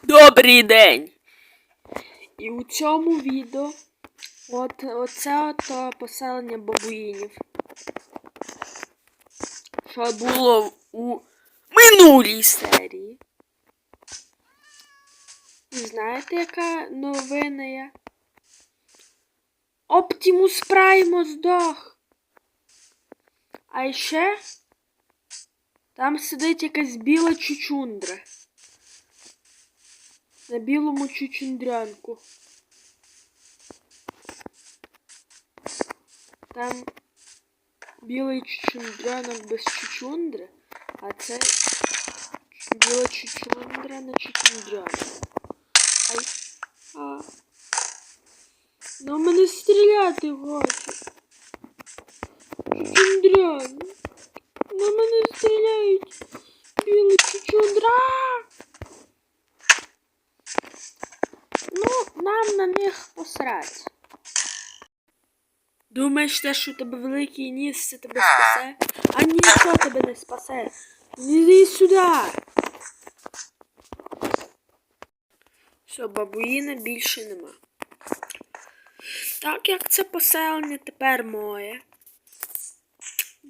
Добрий день! І у цьому відео от, оце от поселення бабуїнів. Що було у минулій серії. І знаєте, яка новина є? Оптимус Праймо здох. А ще там сидить якась біла чучундра. На білому чучундрянку. Там білий чучундрянок без чучундри, а це біла чучундра на чучундрянку. Ай. А. Ну мене стріляти хоче. Чучундрян. На мене стріляють. Них. Думаєш, те, що у тебе великий ніс, це тебе спасе? А нічого тебе не спасе. Іди сюди. Все, бабуїна більше нема. Так як це поселення тепер моє,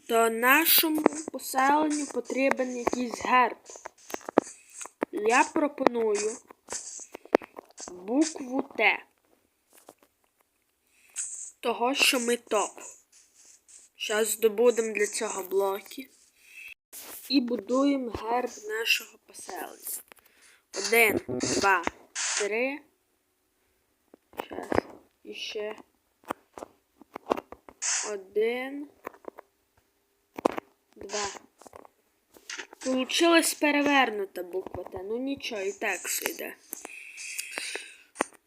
то нашому поселенню потрібен якийсь герб. Я пропоную букву Т. Того, що ми топ. Зараз здобудемо для цього блоки. І будуємо герб нашого поселення. Один, два, три. Зараз. І ще. Один. Два. Получилась перевернута буква Т. Ну нічого, і так все йде.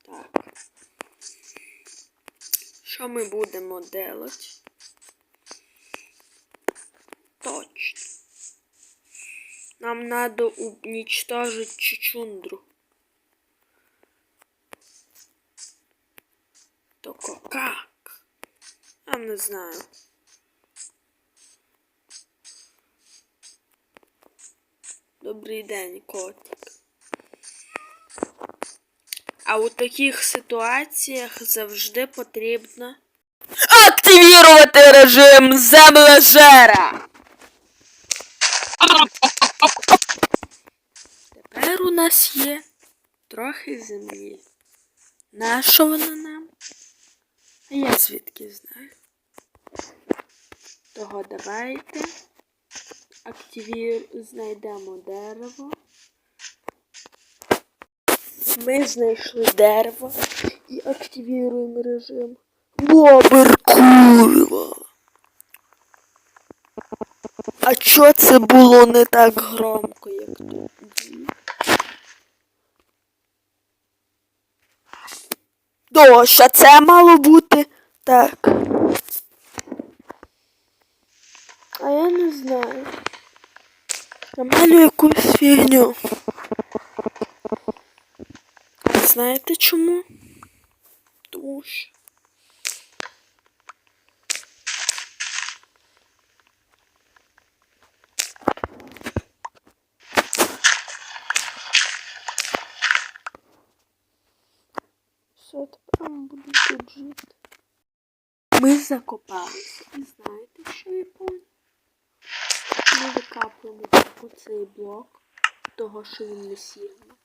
Так. Що ми будемо делати? Точно. Нам надо уничтожить чучундру. Только как? Я не знаю. Добрий день, котик. А у таких ситуаціях завжди потрібно активірувати режим землежера. Тепер у нас є трохи землі. Нащо вона нам? А я звідки знаю? Того давайте активір... знайдемо дерево. Ми знайшли дерево і активіруємо режим. Бобер курва. А чо це було не так громко, як тоді? Дощ, а це мало бути так. А я не знаю. Намалю якусь фігню. Знаєте чому? Тому що. Все, тепер ми будемо тут жити. Ми закопалися. І знаєте, що я понял? Ми викапуємо оцей блок того, що він не сігма.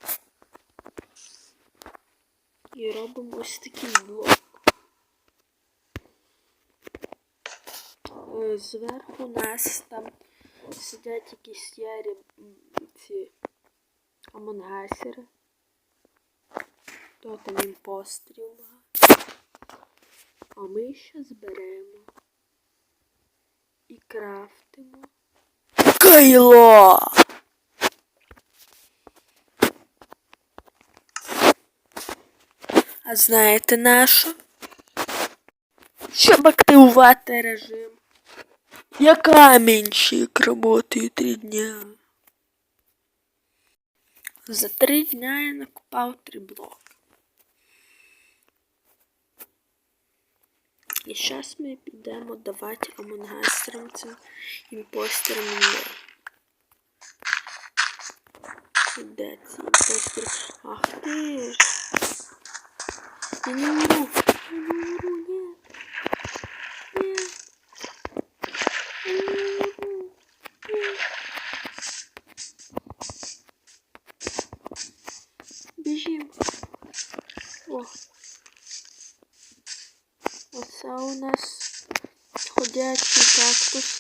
І робимо ось такий блок. Е, Зверху нас там сидять якісь ярі ці амонгасери. То там імпостерів багато. А ми ще зберемо і крафтимо. Кайло! А знаєте нащо? Щоб активувати режим. Я каменщик, работаю три дня. За три дня я накопав три блоки. І зараз ми підемо давати амонгастерам цим імпостерам ім'я. Де ці імпостери? А ти ж. Я не умру. Я не умру, нет. Нет. Я не умру. Нет. Біжим. О. Оце у нас ходячий кактус.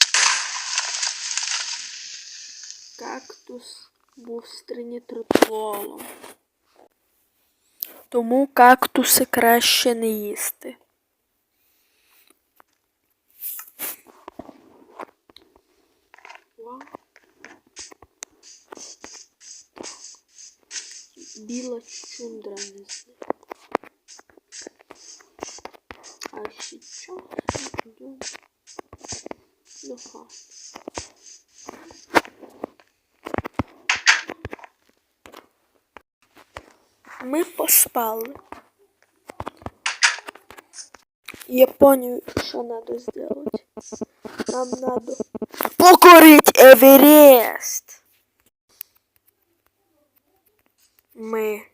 Кактус був стринітритлолом. Тому кактуси краще не їсти. Біла чундра не знаю. А сейчас идем до хати. Ми поспали. Я понял, что надо сделать. Нам надо покорить Эверест. Ми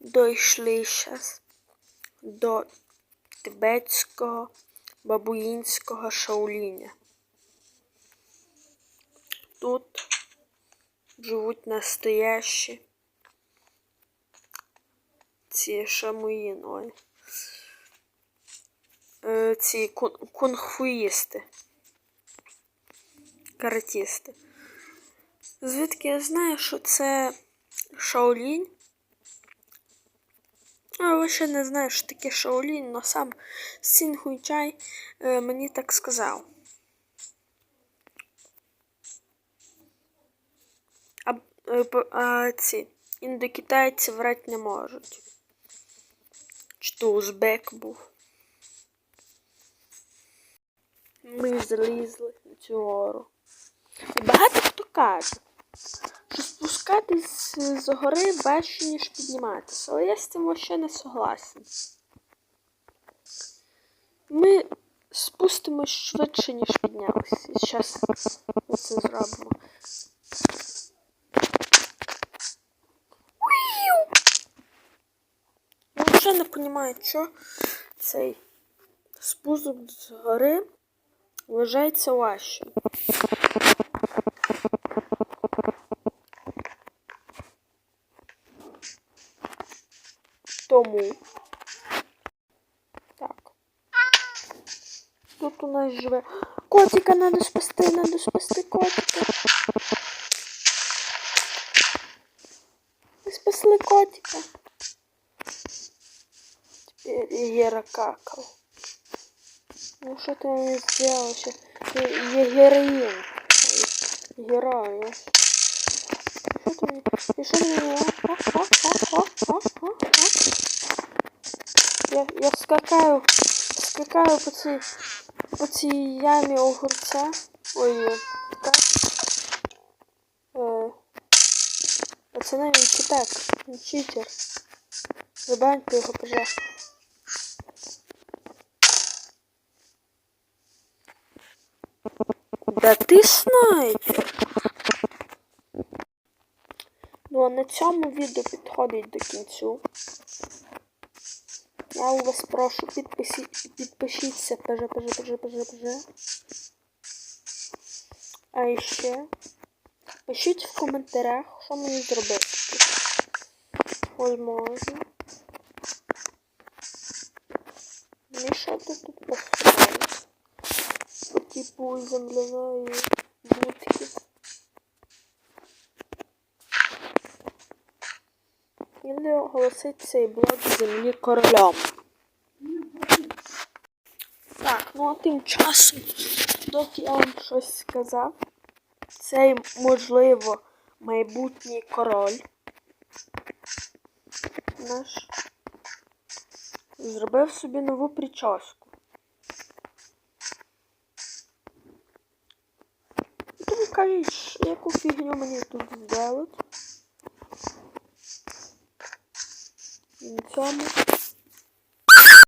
дійшли зараз до тибетського бабуїнського шаоліня. Тут живуть настоящі ці шамуїн, ой. Е, ці кун кунг-фуїсти. Каратісти. Звідки я знаю, що це Шаолінь? Я ще не знаю, що таке Шаолінь, але сам Сін Хуйчай е, мені так сказав. А, е, а ці індокитайці врать не можуть. То узбек був. Ми залізли на цю гору. Багато хто каже, що спускатись з гори важче, ніж підніматися. Але я з цим ще не согласен. Ми спустимось швидше, ніж піднялися. Зараз ми це зробимо. Не розумію, що цей спуск з гори вважається важчим. Тому. Так. Тут у нас живе. Котика надо спасти, надо спасти котика. Ми спасли котика. Теперь Егера какал. Ну что ты не сделал сейчас? Егероин. Герой. Что ты мне? И что ты мне? А, а, а, а, а, а, а. Я, я скакаю, скакаю по цій, по цій ямі огурця. Ой, ні, так. Е, пацани, він читак, він читер. Забаньте його, пожалуйста. Да ти снайпер. Ну а на цьому відео підходить до кінцю. Я у вас прошу підписі... підпишіться, поже, поже, поже, поже, поже. А ще пишіть в коментарях, що мені зробити. Ну що ти тут построїть? Типу земляної будки. Или оголосить цей блок землі королем. Так, ну а тим часом, доки я вам щось сказав, цей, можливо, майбутній король наш зробив собі нову прическу. Кажіть, яку фігню мені тут. І на